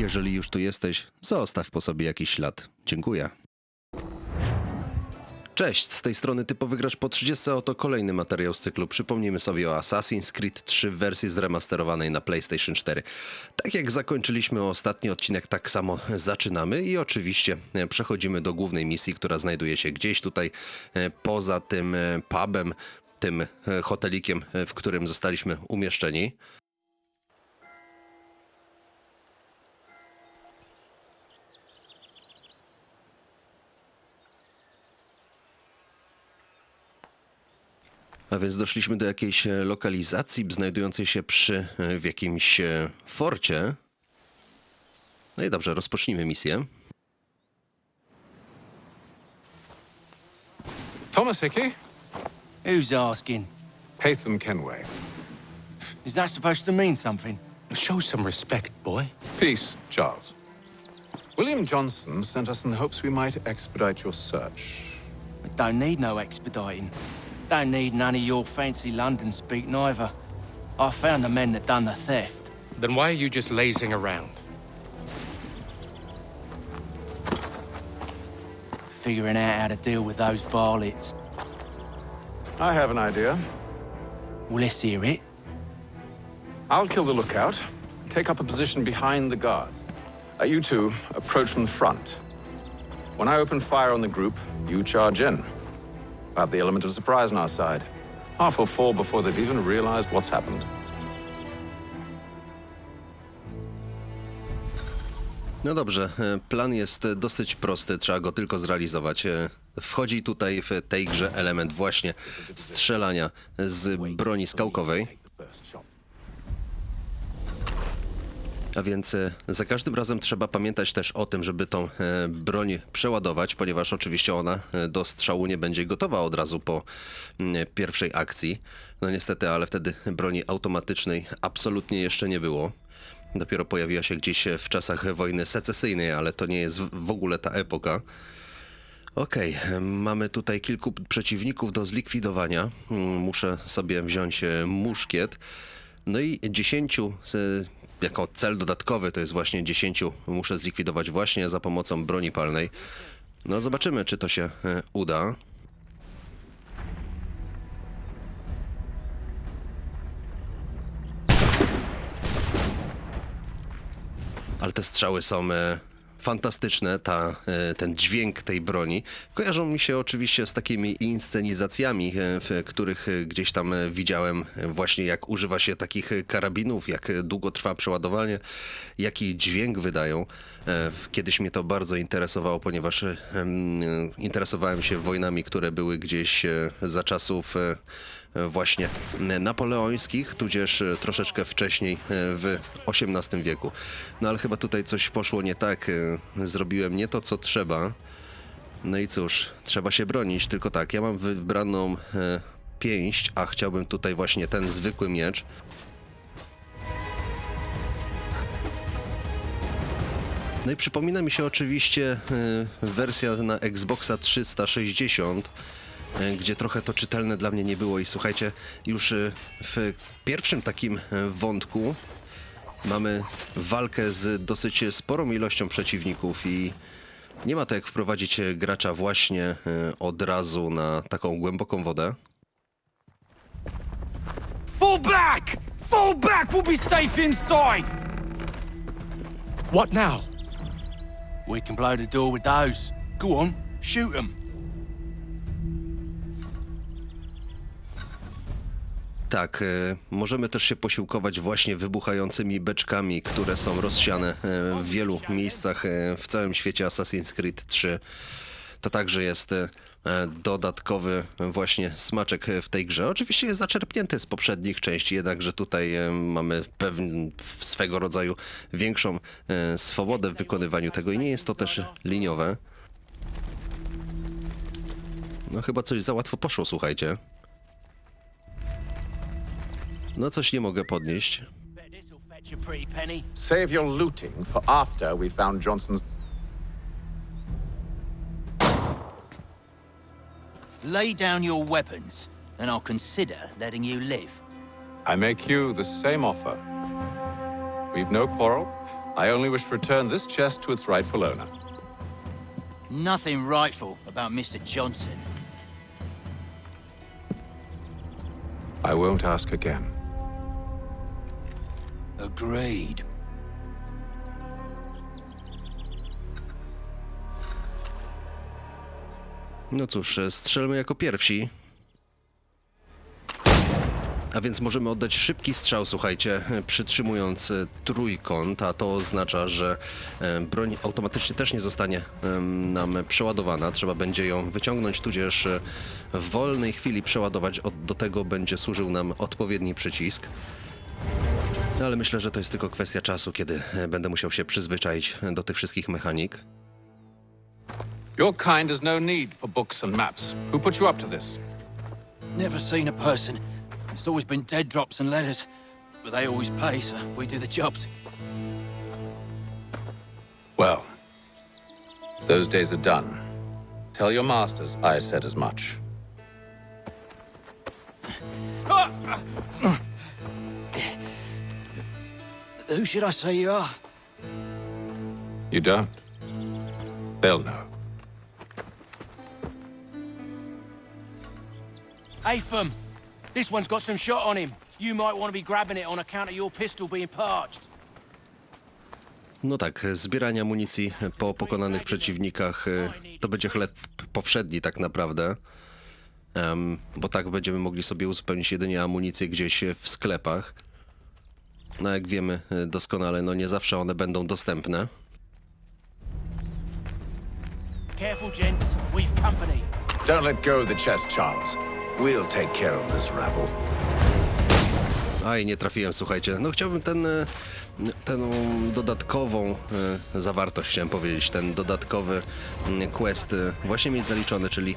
Jeżeli już tu jesteś, zostaw po sobie jakiś ślad. Dziękuję. Cześć, z tej strony Typowy Gracz po 30, oto kolejny materiał z cyklu. Przypomnijmy sobie o Assassin's Creed 3 w wersji zremasterowanej na PlayStation 4. Tak jak zakończyliśmy ostatni odcinek, tak samo zaczynamy i oczywiście e, przechodzimy do głównej misji, która znajduje się gdzieś tutaj e, poza tym e, pubem, tym hotelikiem, w którym zostaliśmy umieszczeni. A więc doszliśmy do jakiejś e, lokalizacji znajdującej się przy e, w jakimś e, forcie. No i dobrze, rozpocznijmy misję. Thomas Hickey? Who's asking? Hatham Kenway. Is that supposed to mean something? Show some respect, boy. Peace, Charles. William Johnson sent us in the hopes we might expedite your search. I don't need no expediting. Don't need none of your fancy London speak neither. I found the men that done the theft. Then why are you just lazing around? Figuring out how to deal with those varlets. I have an idea. Well, let's hear it. I'll kill the lookout, take up a position behind the guards. Uh, you two approach from the front. When I open fire on the group, you charge in. Have the element of surprise on our side. Half will fall before they've even realized what's happened. No dobrze, e, plan jest dosyć prosty, trzeba go tylko zrealizować. E, Wchodzi tutaj w tej grze element właśnie strzelania z broni skałkowej. A więc e, za każdym razem trzeba pamiętać też o tym, żeby tą e, broń przeładować, ponieważ oczywiście ona e, do strzału nie będzie gotowa od razu po pierwszej akcji. No niestety, ale wtedy broni automatycznej absolutnie jeszcze nie było. Dopiero pojawiła się gdzieś w czasach wojny secesyjnej, ale to nie jest w ogóle ta epoka. Okej, mamy tutaj kilku przeciwników do zlikwidowania. Muszę sobie wziąć muszkiet. No i 10 z, jako cel dodatkowy to jest właśnie 10 muszę zlikwidować właśnie za pomocą broni palnej. No zobaczymy, czy to się e, uda. Ale te strzały są e, fantastyczne, ta, e, ten dźwięk tej broni. Kojarzą mi się oczywiście z takimi inscenizacjami, e, w których e, gdzieś tam widziałem właśnie jak używa się takich karabinów, jak długo trwa przeładowanie, jaki dźwięk wydają. Kiedyś mnie to bardzo interesowało, ponieważ em, interesowałem się wojnami, które były gdzieś za czasów właśnie napoleońskich, tudzież e, troszeczkę wcześniej e, w XVIII wieku. No ale chyba tutaj coś poszło nie tak, e, zrobiłem nie to, co trzeba. No i cóż, trzeba się bronić, tylko tak, ja mam wybraną e, pięść, a chciałbym tutaj właśnie ten zwykły miecz. No i przypomina mi się oczywiście e, wersja na Xboxa 360, e, gdzie trochę to czytelne dla mnie nie było. I słuchajcie, już e, w pierwszym takim e, wątku mamy walkę z dosyć sporą ilością przeciwników i nie ma to jak wprowadzić e, gracza właśnie e, od razu na taką głęboką wodę. Fall back! Fall back! We'll be safe inside! What now? We can blow the door with those. Go on, shoot them. Tak, e, możemy też się posiłkować właśnie wybuchającymi beczkami, które są rozsiane e, w wielu miejscach e, w całym świecie Assassin's Creed 3. To także jest dodatkowy właśnie smaczek w tej grze. Oczywiście jest zaczerpnięty z poprzednich części, jednakże tutaj mamy pewien swego rodzaju większą swobodę w wykonywaniu tego i nie jest to też liniowe. No chyba coś za łatwo poszło, słuchajcie. No coś nie mogę podnieść. Bet this'll fetch a pretty penny. Save your looting for after we found Johnson's. Lay down your weapons, and I'll consider letting you live. I make you the same offer. We've no quarrel. I only wish to return this chest to its rightful owner. Nothing rightful about Mr. Johnson. I won't ask again. Agreed. No cóż, strzelmy jako pierwsi. A więc możemy oddać szybki strzał, słuchajcie, przytrzymując e, trójkąt, a to oznacza, że e, broń automatycznie też nie zostanie nam przeładowana. Trzeba będzie ją wyciągnąć, tudzież e, w wolnej chwili przeładować. Do tego będzie służył nam odpowiedni przycisk. No, Ale myślę, że to jest tylko kwestia czasu, kiedy e, będę musiał się przyzwyczaić e, do tych wszystkich mechanik. Your kind has no need for books and maps. Who put you up to this? Never seen a person. It's always been dead drops and letters. But they always pay, so we do the jobs. Well, those days are done. Tell your masters I said as much. Who should I say you are? You don't? They'll know. Atham, this one's got some shot on him. You might want to be grabbing it on account of your pistol being parched. No tak, zbieranie amunicji po pokonanych przeciwnikach y, to będzie chleb powszedni tak naprawdę. Em, bo tak będziemy mogli sobie uzupełnić jedynie amunicję gdzieś w sklepach. No jak wiemy y, doskonale, no nie zawsze one będą dostępne. Careful, gents. We've company. Don't let go of the chest, Charles. We'll take care of this rabble. Aj, nie trafiłem, słuchajcie. No chciałbym ten, e, tę dodatkową e, zawartość, chciałem powiedzieć, ten dodatkowy quest właśnie mieć zaliczony, czyli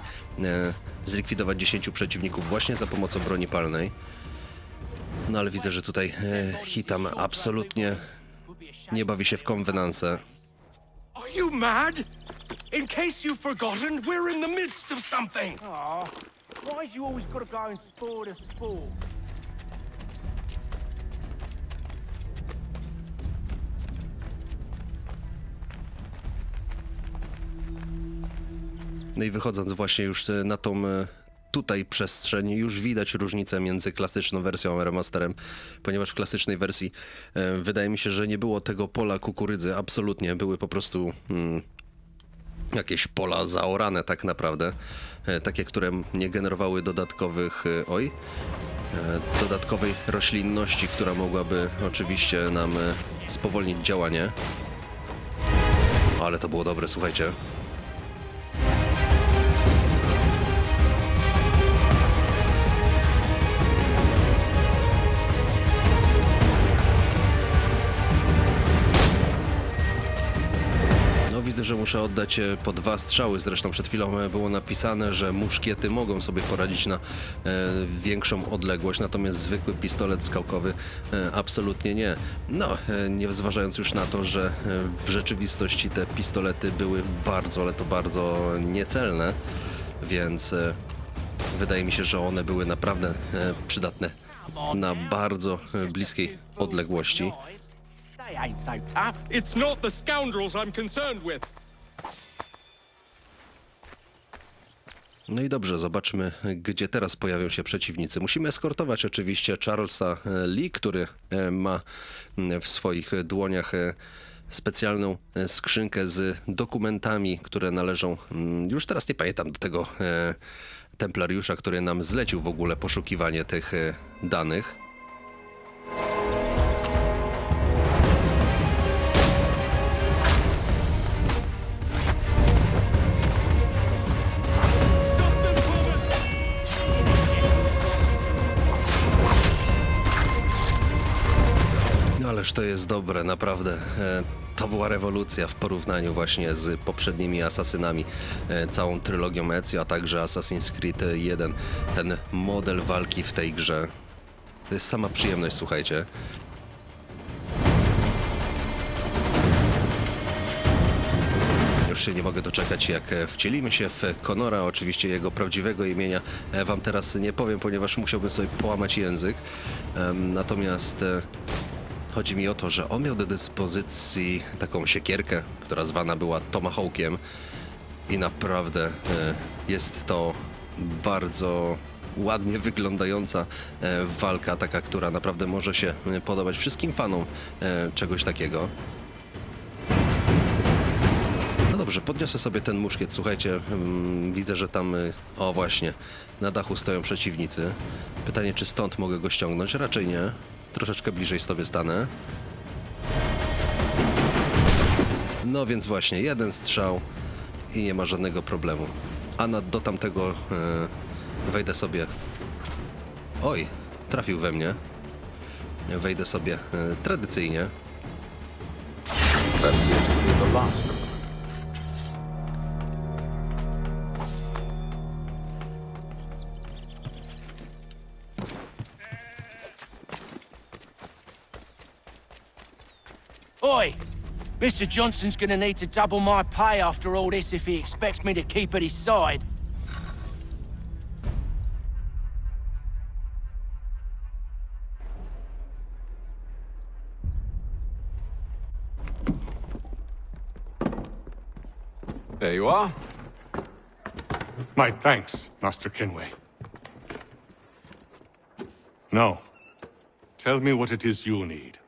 zlikwidować 10 przeciwników właśnie za pomocą broni palnej. No ale widzę, że tutaj e, Hitam absolutnie nie bawi się w konwenanse. Are you mad? In case you've forgotten, we're in the midst of something. Aw, why's you always got to go and spoil the sport? No i wychodząc właśnie już e, na tą e, tutaj przestrzeń, już widać różnicę między klasyczną wersją a remasterem, ponieważ w klasycznej wersji e, wydaje mi się, że nie było tego pola kukurydzy, absolutnie, były po prostu mm, jakieś pola zaorane tak naprawdę, e, takie, które nie generowały dodatkowych, e, oj, e, dodatkowej roślinności, która mogłaby oczywiście nam e, spowolnić działanie. Ale to było dobre, słuchajcie. Widzę, że muszę oddać e, po dwa strzały. Zresztą przed chwilą e, było napisane, że muszkiety mogą sobie poradzić na e, większą odległość, natomiast zwykły pistolet skałkowy absolutnie nie. No, nie zważając już na to, że w rzeczywistości te pistolety były bardzo, ale to bardzo niecelne, więc wydaje mi się, że one były naprawdę przydatne na bardzo bliskiej odległości. They ain't so tough. It's not the scoundrels I'm concerned with. No i dobrze, zobaczmy, gdzie teraz pojawią się przeciwnicy. Musimy eskortować oczywiście Charlesa e, Lee, który e, ma w swoich dłoniach e, specjalną skrzynkę z dokumentami, które należą, już teraz nie pamiętam, do tego templariusza, który nam zlecił w ogóle poszukiwanie tych danych. Ależ to jest dobre, naprawdę. E, To była rewolucja w porównaniu właśnie z poprzednimi Asasynami, e, całą trylogią Ezio, a także Assassin's Creed 1. Ten model walki w tej grze. To jest sama przyjemność, słuchajcie. Już się nie mogę doczekać, jak e, wcielimy się w Konora, oczywiście jego prawdziwego imienia wam teraz nie powiem, ponieważ musiałbym sobie połamać język. Natomiast Chodzi mi o to, że on miał do dyspozycji taką siekierkę, która zwana była Tomahawkiem i naprawdę e, jest to bardzo ładnie wyglądająca e, walka, taka, która naprawdę może się e, podobać wszystkim fanom czegoś takiego. No dobrze, podniosę sobie ten muszkiet. Słuchajcie, mm, widzę, że tam, o właśnie, na dachu stoją przeciwnicy. Pytanie, czy stąd mogę go ściągnąć? Raczej nie. Troszeczkę bliżej sobie stanę. No więc właśnie, jeden strzał i nie ma żadnego problemu. A na, do tamtego e, wejdę sobie. Oj, trafił we mnie. Wejdę sobie e, tradycyjnie. That's last Mr. Johnson's gonna need to double my pay after all this if he expects me to keep at his side. There you are. My thanks, Master Kenway. Now, tell me what it is you need.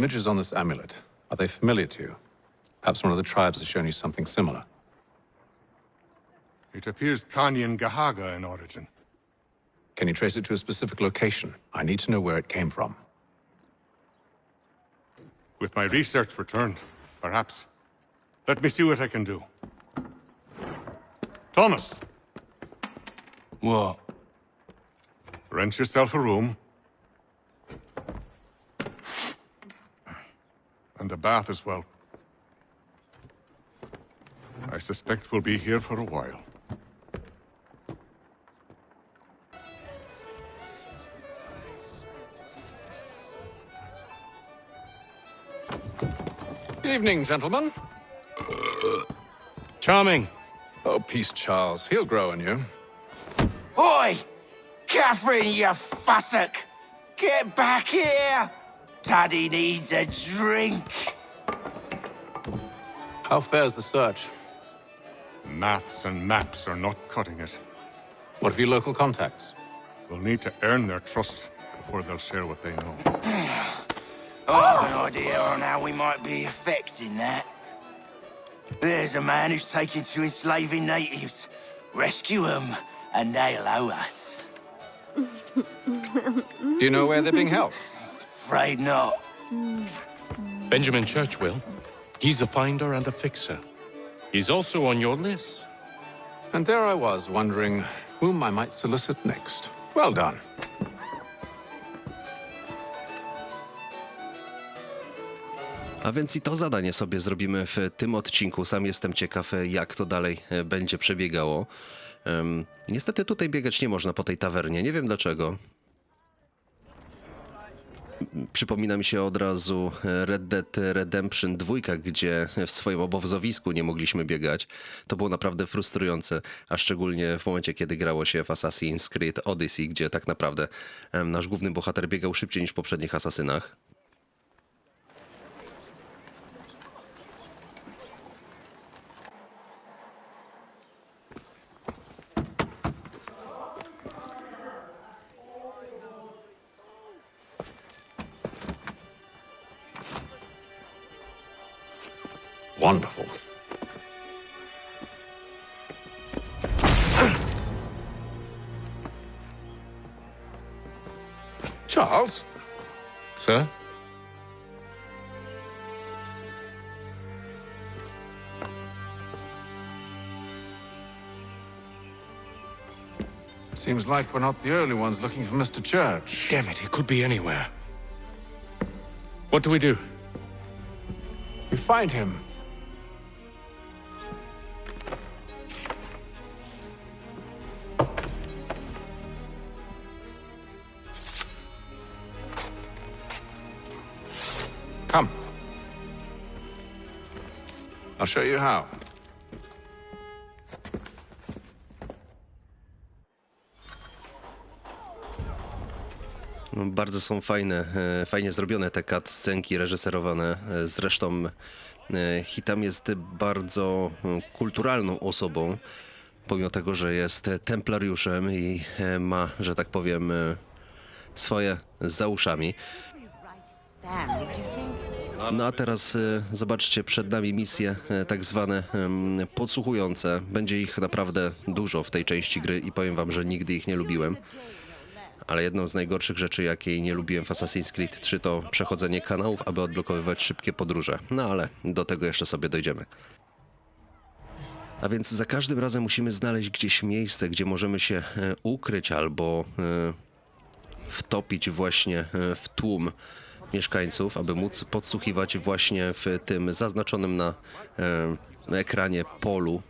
Images on this amulet, are they familiar to you? Perhaps one of the tribes has shown you something similar. It appears Kanyan Gahaga in origin. Can you trace it to a specific location? I need to know where it came from. With my research returned, perhaps. Let me see what I can do. Thomas, What? rent yourself a room. And a bath as well. I suspect we'll be here for a while. Evening, gentlemen. Charming. Oh, peace, Charles. He'll grow on you. Oi! Catherine, you fussock! Get back here! Taddy needs a drink. How fares the search? Maths and maps are not cutting it. What of your local contacts? We'll need to earn their trust before they'll share what they know. I have an idea on how we might be affecting that. There's a man who's taken to enslaving natives. Rescue them, and they'll owe us. Do you know where they're being held? Afraid not. Benjamin Church will. He's a finder and a fixer. He's also on your list. And there I was, wondering whom I might solicit next. Well done. A więc i to zadanie sobie zrobimy w tym odcinku. Sam jestem ciekaw, jak to dalej e, będzie przebiegało. Em, niestety tutaj biegać nie można po tej tawernie. Nie wiem dlaczego. Przypomina mi się od razu e, Red Dead Redemption 2, gdzie w swoim obozowisku nie mogliśmy biegać. To było naprawdę frustrujące, a szczególnie w momencie, kiedy grało się w Assassin's Creed Odyssey, gdzie tak naprawdę nasz główny bohater biegał szybciej niż w poprzednich asasynach. Wonderful. Charles? Sir? Seems like we're not the early ones looking for Mr. Church. Damn it, he could be anywhere. What do we do? We find him. I'll show you how. No, bardzo są fajne, e, fajnie zrobione te cutscenki reżyserowane. E, zresztą e, Hitam jest bardzo kulturalną osobą, pomimo tego, że jest templariuszem i ma, że tak powiem, swoje za uszami. Family, do you think? No a teraz e, zobaczcie, przed nami misje e, tak zwane podsłuchujące. Będzie ich naprawdę dużo w tej części gry i powiem wam, że nigdy ich nie lubiłem. Ale jedną z najgorszych rzeczy, jakiej nie lubiłem w Assassin's Creed 3 to przechodzenie kanałów, aby odblokowywać szybkie podróże. No ale do tego jeszcze sobie dojdziemy. A więc za każdym razem musimy znaleźć gdzieś miejsce, gdzie możemy się e, ukryć albo wtopić właśnie w tłum mieszkańców, aby móc podsłuchiwać właśnie w tym zaznaczonym na e, ekranie polu.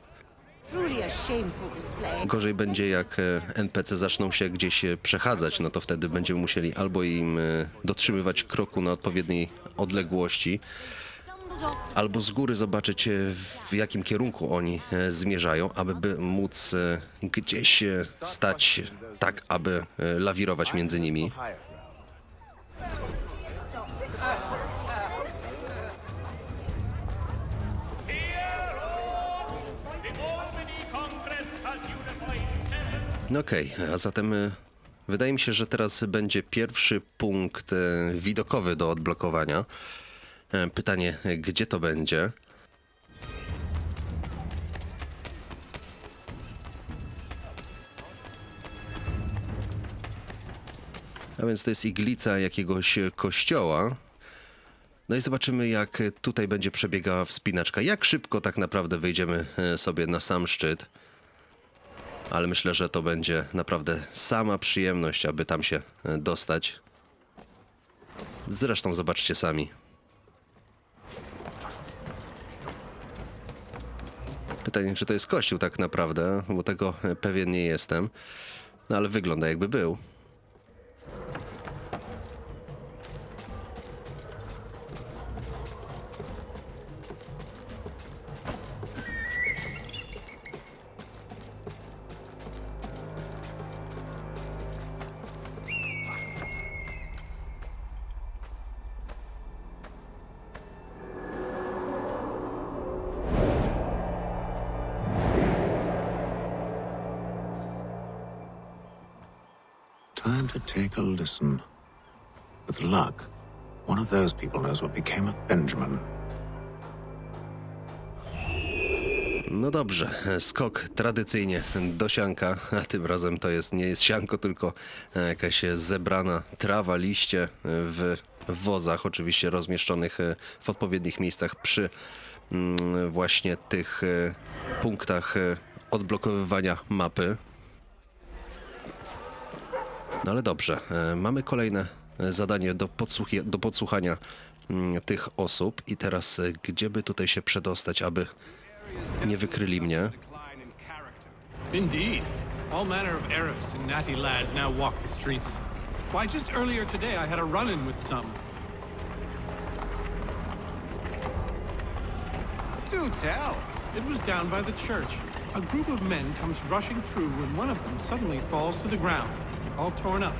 Gorzej będzie jak e, NPC zaczną się gdzieś e, przechadzać, no to wtedy będziemy musieli albo im e, dotrzymywać kroku na odpowiedniej odległości, albo z góry zobaczyć w jakim kierunku oni zmierzają, aby by móc gdzieś stać tak, aby lawirować między nimi. Okej, a zatem y, wydaje mi się, że teraz będzie pierwszy punkt y, widokowy do odblokowania. E, Pytanie, y, gdzie to będzie? A więc to jest iglica jakiegoś y, kościoła. No i zobaczymy, jak y, tutaj będzie przebiegała wspinaczka. Jak szybko tak naprawdę wejdziemy y, sobie na sam szczyt ale myślę, że to będzie naprawdę sama przyjemność, aby tam się e, dostać. Zresztą zobaczcie sami. Pytanie, czy to jest kościół tak naprawdę, bo tego e, pewien nie jestem. No ale wygląda jakby był. What became of Benjamin. No dobrze, skok tradycyjnie do sianka, a tym razem to jest nie jest sianko, tylko jakaś zebrana trawa, liście w wozach, oczywiście rozmieszczonych w odpowiednich miejscach przy mm, właśnie tych e, punktach e, odblokowywania mapy. No ale dobrze, e, mamy kolejne zadanie do, do podsłuchania tych osób i teraz e, gdzie by tutaj się przedostać, aby nie wykryli mnie? Indeed. All manner of Arifs and natty lads now walk the streets. Why, just earlier today I had a run-in with some. Do tell. It was down by the church. A group of men comes rushing through when one of them suddenly falls to the ground, all torn up.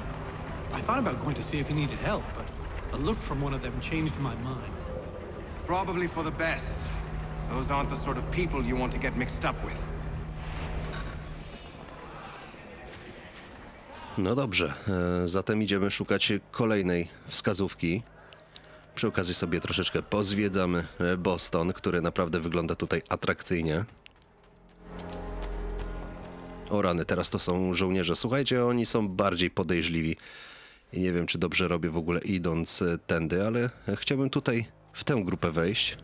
I thought about going to see if he needed help, but a look from one of them changed my mind. Probably for the best. Those aren't the sort of people you want to get mixed up with. No dobrze, e, zatem idziemy szukać kolejnej wskazówki. Przy okazji sobie troszeczkę pozwiedzamy e, Boston, który naprawdę wygląda tutaj atrakcyjnie. O rany, teraz to są żołnierze. Słuchajcie, oni są bardziej podejrzliwi. I nie wiem, czy dobrze robię w ogóle idąc e, tędy, ale e, chciałbym tutaj w tę grupę wejść.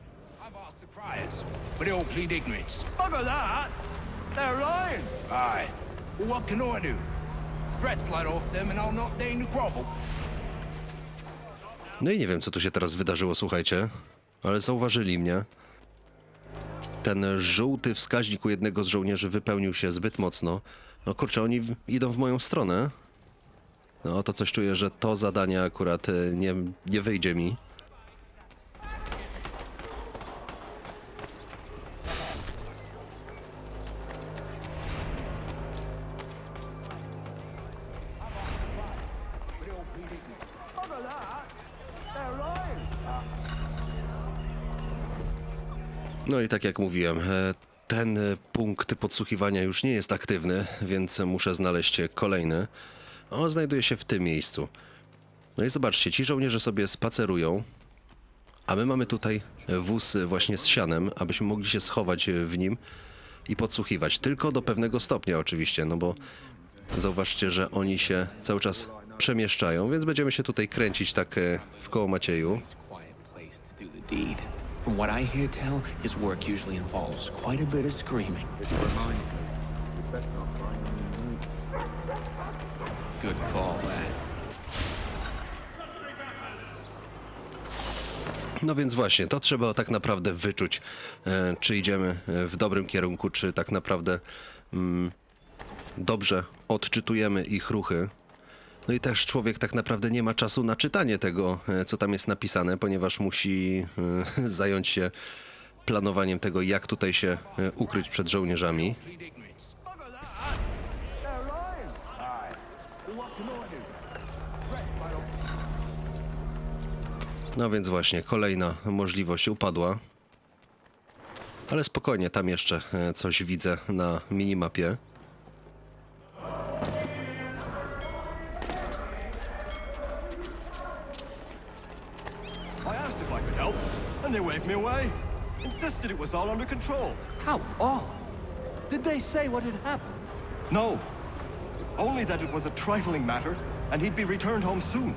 No i nie wiem, co tu się teraz wydarzyło, słuchajcie, ale zauważyli mnie. Ten żółty wskaźnik u jednego z żołnierzy wypełnił się zbyt mocno. No kurczę, oni idą w moją stronę. No to coś czuję, że to zadanie akurat e, nie, nie wyjdzie mi. No i tak jak mówiłem, e, ten punkt podsłuchiwania już nie jest aktywny, więc muszę znaleźć kolejny. On znajduje się w tym miejscu. No i zobaczcie, ci żołnierze sobie spacerują, a my mamy tutaj wóz właśnie z sianem, abyśmy mogli się schować w nim i podsłuchiwać. Tylko do pewnego stopnia oczywiście, no bo zauważcie, że oni się cały czas przemieszczają, więc będziemy się tutaj kręcić tak e, w koło Macieju. From what I hear tell, his work usually involves quite a bit of screaming. Good call. No więc właśnie, to trzeba tak naprawdę wyczuć, e, czy idziemy e, w dobrym kierunku, czy tak naprawdę mm, dobrze odczytujemy ich ruchy. No i też człowiek tak naprawdę nie ma czasu na czytanie tego, e, co tam jest napisane, ponieważ musi zająć się planowaniem tego, jak tutaj się ukryć przed żołnierzami. No więc właśnie, kolejna możliwość upadła. Ale spokojnie, tam jeszcze e, coś widzę na minimapie. I asked if I could help, and they waved me away. Insisted it was all under control. How odd. Did they say what had happened? No. Only that it was a trifling matter, and he'd be returned home soon.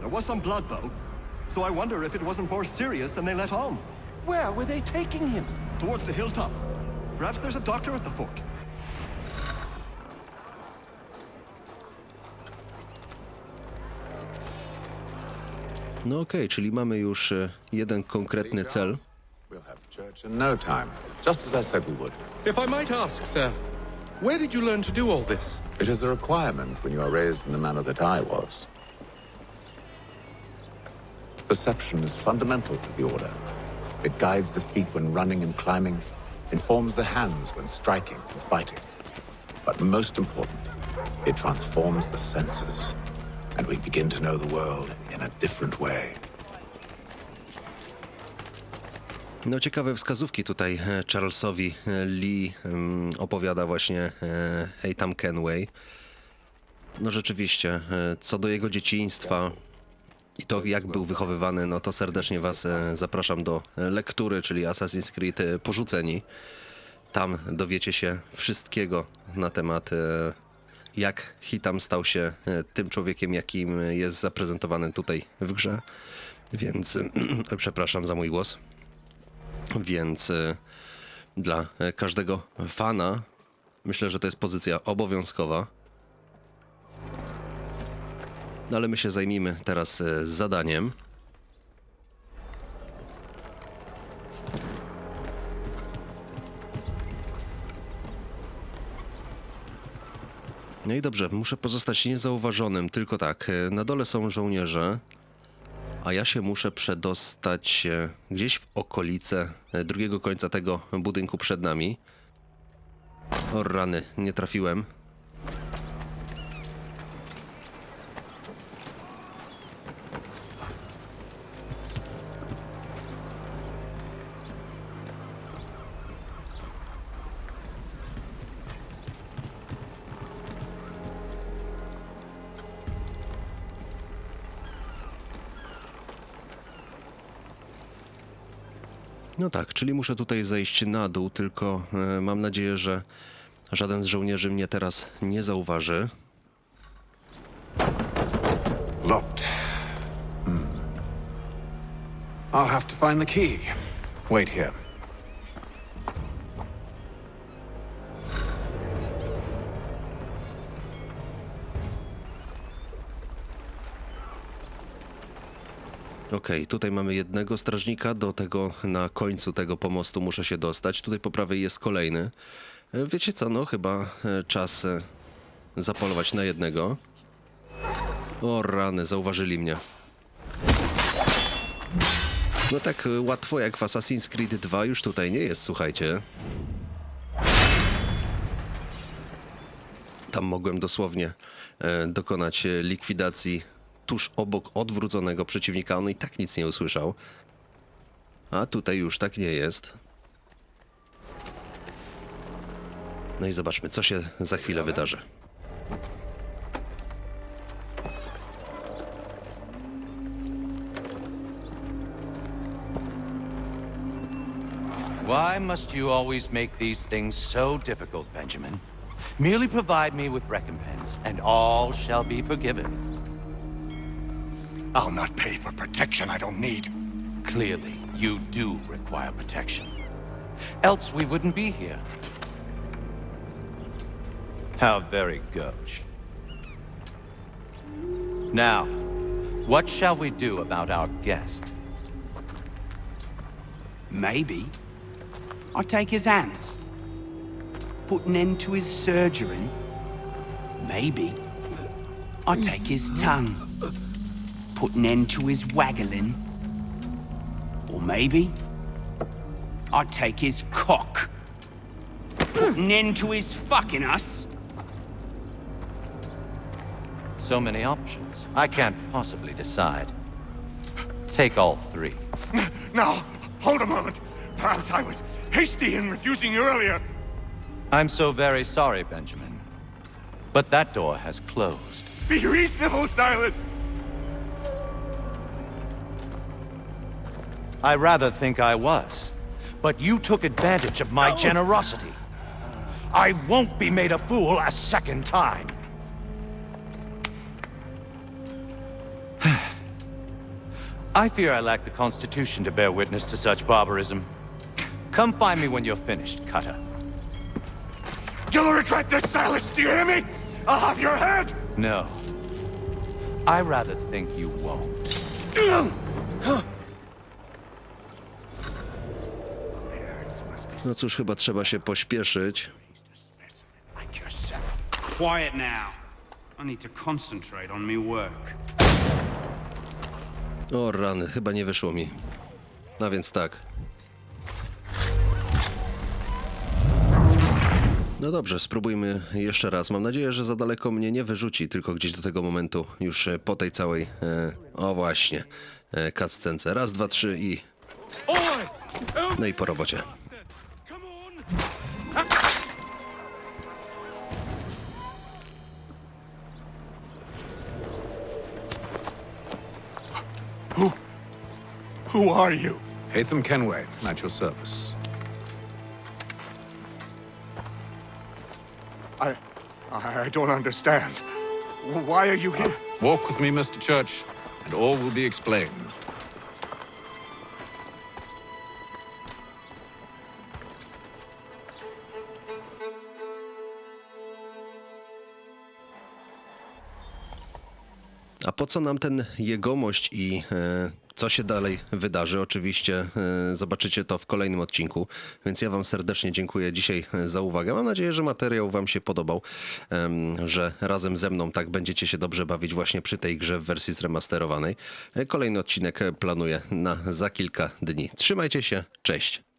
There was some blood, though, so I wonder if it wasn't more serious than they let on. Where were they taking him? Towards the hilltop. Perhaps there's a doctor at the fort. No okej, czyli mamy już e, jeden konkretny cel. We'll have church in no time, just as I said we would. If I might ask, sir, where did you learn to do all this? It is a requirement when you are raised in the manner that I was. Perception is fundamental to the Order. It guides the feet when running and climbing, informs the hands when striking and fighting. But most important, it transforms the senses, and we begin to know the world in a different way. No ciekawe wskazówki tutaj e, Charlesowi e, Lee opowiada właśnie e, Hej tam Kenway. No rzeczywiście, co do jego dzieciństwa i to jak był wychowywany, no to serdecznie was e, zapraszam do e, lektury, czyli Assassin's Creed e, Porzuceni. Tam dowiecie się wszystkiego na temat jak Hitam stał się tym człowiekiem, jakim jest zaprezentowany tutaj w grze. Więc przepraszam za mój głos. Więc dla każdego fana myślę, że to jest pozycja obowiązkowa. No ale my się zajmijmy teraz y, zadaniem. No i dobrze, muszę pozostać niezauważonym, tylko tak, y, na dole są żołnierze, a ja się muszę przedostać e, gdzieś w okolice e, drugiego końca tego budynku przed nami. O rany, nie trafiłem. No tak, czyli muszę tutaj zejść na dół, tylko e, mam nadzieję, że żaden z żołnierzy mnie teraz nie zauważy. Locked. Hmm. I'll have to find the key. Wait here. Okej, tutaj mamy jednego strażnika, do tego na końcu tego pomostu muszę się dostać. Tutaj po prawej jest kolejny. E, Wiecie co, no chyba e, czas e, zapolować na jednego. O rany, zauważyli mnie. No tak łatwo jak w Assassin's Creed 2 już tutaj nie jest, słuchajcie. Tam mogłem dosłownie dokonać likwidacji tuż obok odwróconego przeciwnika. On i tak nic nie usłyszał. A tutaj już tak nie jest. No i zobaczmy, co się za chwilę wydarzy. Why must you always make these things so difficult, Benjamin? Merely provide me with recompense, and all shall be forgiven. I'll not pay for protection I don't need. Clearly, you do require protection. Else we wouldn't be here. How very gauche. Now, what shall we do about our guest? Maybe. I'll take his hands. Put an end to his surgering. Maybe. I'll take his tongue. Put an end to his waggling. Or maybe. I'll take his cock. Put an end to his fucking us. So many options. I can't possibly decide. Take all three. Now, hold a moment. Perhaps I was hasty in refusing you earlier. I'm so very sorry, Benjamin. But that door has closed. Be reasonable, Silas. I rather think I was. But you took advantage of my generosity. I won't be made a fool a second time. I fear I lack the constitution to bear witness to such barbarism. Come find me when you're finished, Cutter. You'll regret this, Silas. Do you hear me? I'll have your head. No. I rather think you won't. No cóż, chyba trzeba się pośpieszyć. Quiet now. I need to concentrate on me work. O rany, chyba nie wyszło mi. A więc tak. No dobrze, spróbujmy jeszcze raz. Mam nadzieję, że za daleko mnie nie wyrzuci, tylko gdzieś do tego momentu, już e, po tej całej. E, o właśnie, e, cutscence. Raz, dwa, trzy i. No i po robocie. Who? Who are you? Hatham Kenway, at your service. I. I don't understand. Why are you here? Walk with me, Mr. Church, and all will be explained. A po co nam ten jegomość i e, co się dalej wydarzy? Oczywiście e, zobaczycie to w kolejnym odcinku, więc ja Wam serdecznie dziękuję dzisiaj e, za uwagę. Mam nadzieję, że materiał Wam się podobał, że razem ze mną tak będziecie się dobrze bawić właśnie przy tej grze w wersji zremasterowanej. Kolejny odcinek planuję na za kilka dni. Trzymajcie się, cześć!